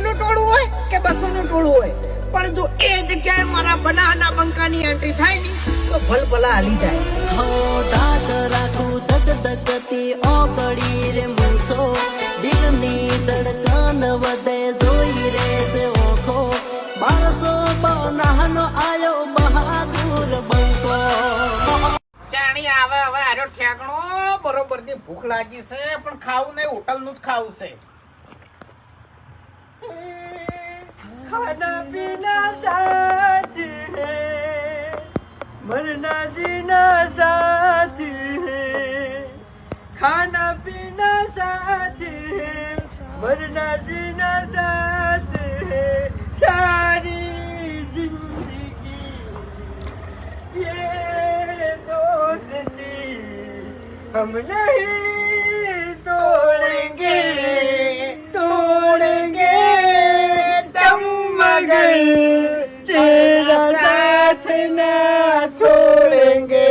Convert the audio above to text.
નું ટોળું હોય કે બસો નું ટોળું હોય? પણ જો એ જગ્યાએ મારા બનાના બંકાની એન્ટ્રી થાય ને તો ભલ ભલા હાલી જાય. હો દાદ રાખું ધગ ધગતી ઓગળી રે મૂછો. દિલની ધડકન વધે જોઈ રે છે ઓખો. બારસો બનાનો આયો બહાદુર બંકો. જાણી આવે હવે આરો ઠેકણો. બરોબર ભૂખ લાગી છે પણ ખાવું નહીં હોટલનું જ ખાવું છે. खाना पीना साथ है मरना जीना साथ है खाना पीना साथ है मरना जीना साथ है सारी जिंदगी ये दोस्ती हम नहीं I'm not na tholenge